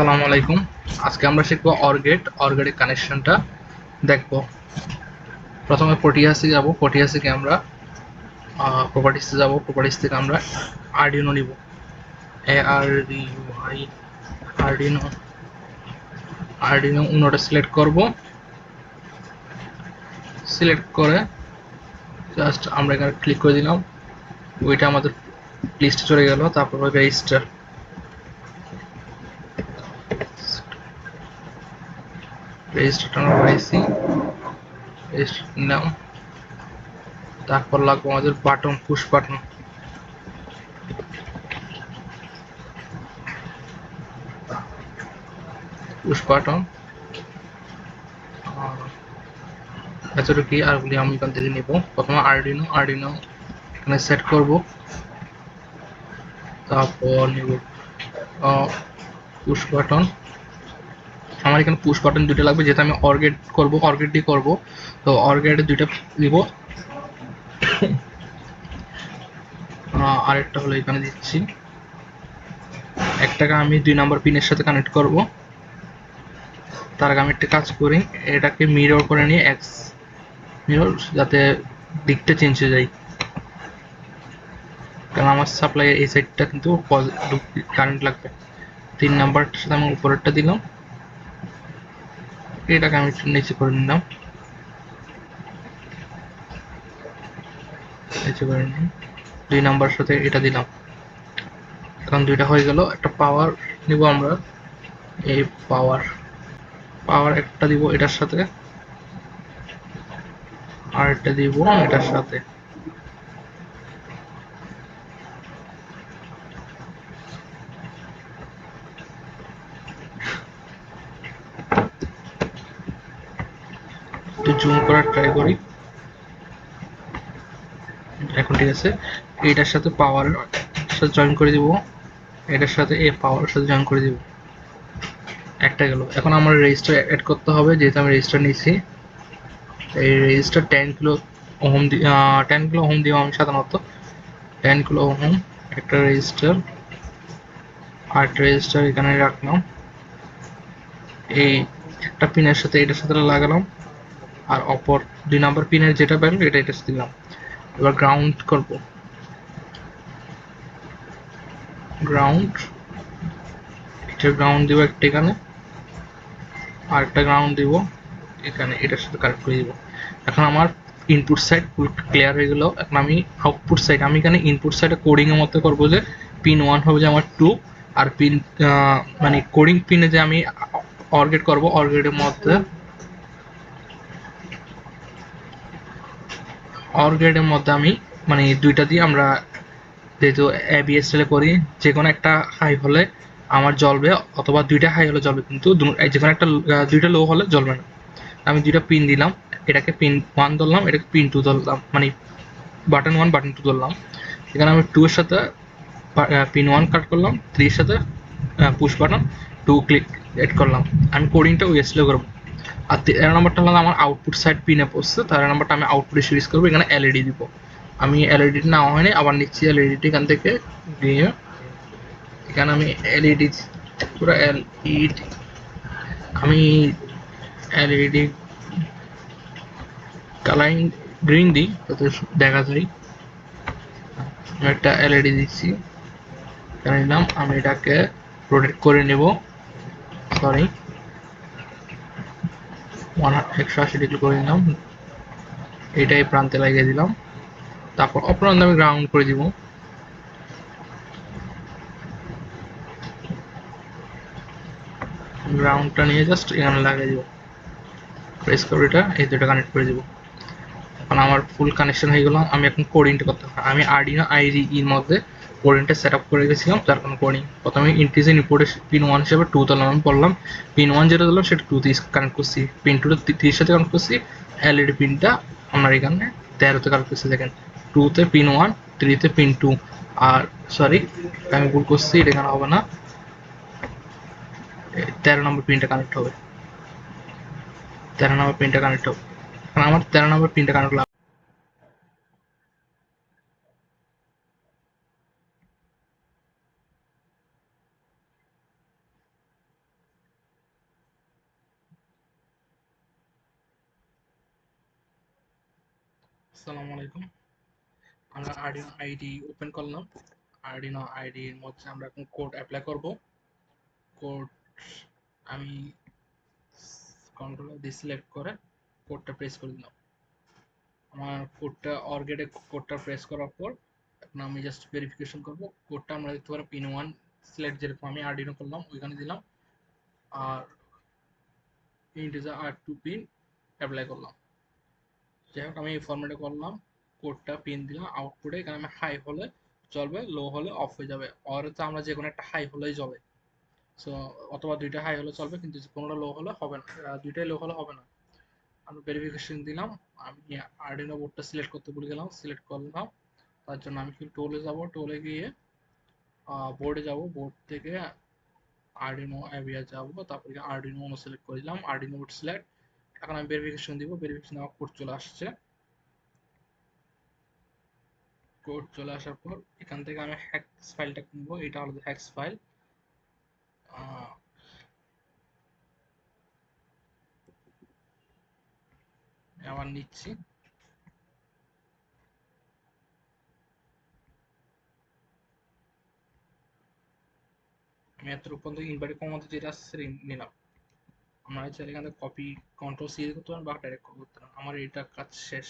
আসসালামু আলাইকুম। আজকে আমরা শিখব অরগেট অরগেটের কানেকশনটা। দেখব। প্রথমে পটিয়াস যাব পটিয়াস থেকে আমরা প্রপার্টিসে যাব প্রপার্টিস থেকে আমরা আরডিনো নিব। A R D Y Arduino Arduino উনোটা select করব। সিলেক্ট করে জাস্ট আমরা এখানে ক্লিক করে দিলাম। ওইটা আমাদের লিস্টে চলে গেল, তারপর রেজিস্টার রেজিস্টারটা আমরা বাড়াইছি রেজিস্টার নিলাম। তারপর লাগবে আমাদের button, push button. Push button. এতটুকু আরগুলি আমি এখান থেকে নিব। প্রথমে আরডিনো আরডিনো এখানে সেট করব। তারপর নিব পুশ বাটন এখানে পুশ বাটন দুটো লাগবে, যেটা আমি অর্গেট করব দিয়ে করব। তো অর্গেটে দুইটা দিব। আরেকটা হলো এখানে দিচ্ছি। একটাকে আমি দুই নাম্বার পিনের সাথে কানেক্ট করব। তার আগে আমি একটা কাজ করি, এটাকে মিরর করে নিয়ে এক্স মিরর যাতে দিকটা চেঞ্জ হয়ে যায়। কারণ আমার সাপ্লাই এই সাইডটা কিন্তু কারেন্ট লাগবে। তিন নাম্বারটার সাথে আমি উপরেরটা দিলাম। এটাকে আমি একটু নিচে করে নিলাম। নিচে করে নিলাম। দুই নাম্বার সাথে এটা দিলাম। এখন দুইটা হয়ে গেল, একটা পাওয়ার নিব আমরা। এই পাওয়ার পাওয়ার একটা দিব এটার সাথে, আর একটা দিব এটার সাথে। জুম করার ট্রাই করি। এখন ঠিক আছে, এইটার সাথে পাওয়ার সাথে জয়েন করে দিব। এটার সাথে এ পাওয়ার সাথে জয়েন করে দিব। একটা গেল। এখন আমার রেজিস্টার অ্যাড করতে হবে, যেহেতু আমি রেজিস্টার নিয়েছি। এই resistor ten kilo ohm ten kilo ohm দিব আমি সাধারণত। টেন কিলো ওহম একটা রেজিস্টার আর রেজিস্টার এখানে রাখলাম। এই একটা পিনের সাথে এটার সাথে লাগালাম। আর অপর দুই নাম্বার পিনের যেটা ভ্যালু এটা এটা দিলাম। এবার গ্রাউন্ড করব। গ্রাউন্ড এটা গ্রাউন্ড দিব একটা এখানে, আর একটা গ্রাউন্ড দিব এখানে, এটার সাথে কানেক্ট করে দিব। এখন আমার ইনপুট সাইড ফুল ক্লিয়ার হয়ে গেল। এখন আমি আউটপুট সাইড আমি এখানে ইনপুট সাইডে কোডিং এর মধ্যে করব যে পিন ওয়ান হবে যে আমার টু আর পিন মানে কোডিং পিনে যে আমি অর্গেট করব অর্গেটের মধ্যে অর গ্রেডের মধ্যে আমি মানে দুইটা দিয়ে আমরা যেহেতু এবিএসএল করি যে কোনো একটা হাই হলে আমার জ্বলবে, অথবা দুইটা হাই হলে জ্বলবে, কিন্তু যে কোনো একটা দুইটা লো হলে জ্বলবে না। আমি দুইটা পিন দিলাম, এটাকে পিন ওয়ান ধরলাম, এটাকে পিন টু ধরলাম মানে বাটন ওয়ান বাটন টু ধরলাম। এখানে আমি টু এর সাথে পিন ওয়ান কাট করলাম থ্রির সাথে push button two click add করলাম। আমি কোডিংটা ওয়েস্টলে করব। আর তেরো নম্বরটা হলো আমার আউটপুট সাইড পিনে পড়ছে তেরো নম্বরটা আমি আউটপুটে সিরিজ করব, এখানে এলইডি দিব। আমি এলইডি নেওয়া হয়নি, আবার নিচ্ছি এলইডিটি এখান থেকে দিয়ে। এখানে আমি এলইডি পুরো এলইডি আমি এলইডি কালারিং গ্রিন দিই, যাতে দেখা যায়। আমি একটা এলইডি দিচ্ছি। নিলাম, আমি এটাকে রোটেট করে নেব। সরি ওয়ান একশো আশি ডিগ্রি করে দিলাম এটাই প্রান্তে লাগিয়ে দিলাম। তারপর অপরান্ত আমি গ্রাউন্ড করে দিব। গ্রাউন্ডটা নিয়ে জাস্ট এখানে লাগিয়ে দিব। প্রেস করে এটা, এই দুটো কানেক্ট করে দিব। এখন আমার ফুল কানেকশন হয়ে গেল। আমি এখন কোডিংটা করতে আমি আরডিনো আইডি এর মধ্যে কোডিংটা সেট আপ করে গেছিলাম, তার কোনো কোডিং প্রথমে ইন্টিজেন ইনপুটে পিন ওয়ান হিসেবে টু দিলাম আমি বললাম পিন ওয়ান যেটা দিলাম, সেটা টু দিয়ে কানেক্ট করছি। পিন টুটা থ্রির সাথে কানেক্ট করছি এলইডি পিনটা আমার এখানে তেরোতে কানেক্ট করছি, দেখেন। টুতে পিন ওয়ান থ্রিতে পিন টু আর সরি আমি ভুল করছি, এটা এখানে হবে না? তেরো নম্বর পিনটা কানেক্ট হবে। তেরো নম্বর পিনটা কানেক্ট হবে। আমার তেরো নম্বর পিনটা কানেক্ট আসসালামু আলাইকুম। আমরা আরডিনো আইডি ওপেন করলাম। আরডিনো আইডির মধ্যে আমরা এখন কোড অ্যাপ্লাই করব। কোড আমি কন্ট্রোল দিয়ে সিলেক্ট করে কোডটা প্রেস করে দিলাম। আমার কোডটা অর্গেটে কোডটা প্রেস করার পর এখন আমি জাস্ট ভেরিফিকেশন করব। কোডটা আমরা দেখতে পারি পিন ওয়ান সিলেক্ট যেরকম আমি আরডিনো করলাম, ওইখানে দিলাম। আর ইন্টিজার আর টু পিন অ্যাপ্লাই করলাম। যাই হোক আমি এই ফরম্যাটে করলাম কোডটা পিন দিলাম আউটপুটে এখানে আমি হাই হলে চলবে লো হলে অফ হয়ে যাবে। অর তো আমরা যে কোনো একটা হাই হলেই চলে। সো অথবা দুইটা হাই হলে চলবে, কিন্তু কোনোটা লো হলে হবে না। দুইটাই লো হলে হবে না। আমি ভেরিফিকেশন দিলাম, আমি আর্ডিনো বোর্ডটা সিলেক্ট করতে ভুলে গেলাম সিলেক্ট করলাম। তার জন্য আমি কি টোলে যাব টোলে গিয়ে বোর্ডে যাব বোর্ড থেকে আর্ডিনো অ্যাভিয়া যাব, তারপরে আর্ডিনো সিলেক্ট করে দিলাম আর্ডিনো বোর্ড সিলেক্ট এখন আমি ভেরিফিকেশন দিব ভেরিফিকেশন দেওয়ার কোড চলে আসছে। কোড চলে আসার পর এখান থেকে আমি হ্যাক্স ফাইলটা কিনবো এটা হলো হ্যাক্স ফাইল আবার নিচ্ছি। আমি এত পর্যন্ত ইনভার্টেড কমাতে যেটা আছে নিলাম। আমরা চাইলে এখান থেকে কপি কন্ট্রোল সি করতে পারেন বা ডাইরেক্ট করতে পারেন। আমার এটা কাজ শেষ।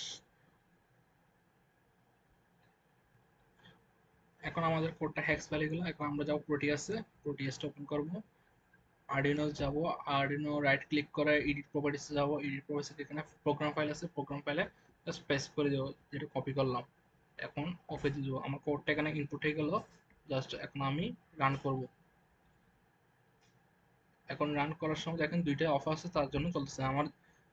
এখন আমাদের কোডটা হ্যাক্স ভ্যালিগুলো এখন আমরা যাব প্রোটিয়াসে প্রোটিয়াসটা ওপেন করব। আর্ডিনো যাব। আর্ডিনো রাইট ক্লিক করে এডিট প্রপার্টিসে যাব। এডিট প্রপার্টিস এখানে প্রোগ্রাম ফাইল আছে। প্রোগ্রাম ফাইলে জাস্ট পেস্ট করে দেবো। যেটা কপি করলাম। এখন অফে দিয়ে দেবো আমার কোডটা এখানে ইনপুট হয়ে গেল। জাস্ট এখন আমি রান করব। এখন রান করার সময় দেখেন দুইটা অফ আছে, তার জন্য চলতেছে। আমার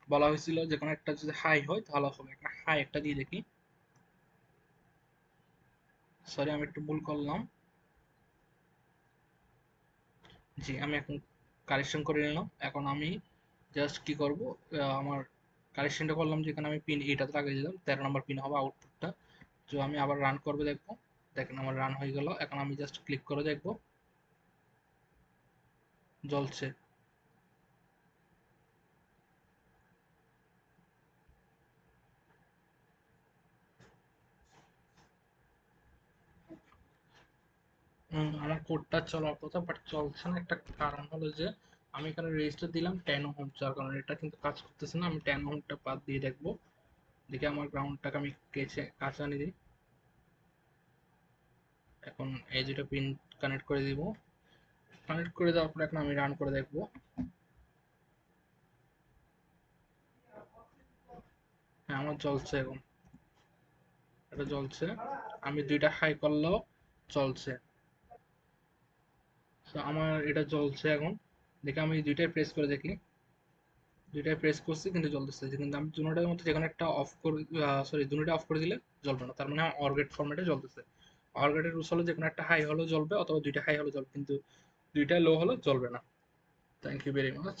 বলা হয়েছিল যে কোনো একটা যদি হাই হয়, তাহলে হবে। একটা হাই একটা দিয়ে দেখি। সরি আমি একটু ভুল করলাম। জি, আমি এখন কারেকশন করে নিলাম। এখন আমি জাস্ট কি করব? আমার কারেকশনটা করলাম যেখানে আমি পিন এইটাতে লাগিয়ে দিলাম। তেরো নম্বর পিন হবে আউটপুটটা তো আমি আবার রান করবে দেখব। দেখেন আমার রান হয়ে গেল। এখন আমি জাস্ট ক্লিক করে দেখব। জ্বলছে। আমার কোডটা চলার কথা বাট চলছে না। একটা কারণ হলো যে, আমি এখানে রেজিস্টার দিলাম টেন হোম যার কারণে এটা কিন্তু কাজ করতেছে না। আমি টেন হোমটা বাদ দিয়ে দেখব। দেখি আমার গ্রাউন্ডটাকে আমি কেচে কাছে আনি দিই। এখন এই দুটো পিন কানেক্ট করে দিব। কানেক্ট করে দেওয়ার পর এখন আমি রান করে দেখব। হ্যাঁ আমার চলছে এখন। এটা চলছে আমি দুইটা হাই করলেও চলছে তো আমার এটা চলছে এখন। দেখে আমি দুইটাই প্রেস করে দেখি। দুইটাই প্রেস করছি, কিন্তু জ্বলতেছে। কিন্তু আমি দুটোটার মধ্যে যেখানে একটা অফ করে সরি দুটোটা অফ করে দিলে জ্বলবে না। তার মানে অর্গেট ফরম্যাটে জ্বলতেছে। অর্গেটের রুলস হলো যে কোনো একটা হাই হলেও জ্বলবে, অথবা দুইটা হাই হলেও জ্বলবে। কিন্তু দুইটা লো হলেও চলবে না। Thank you very much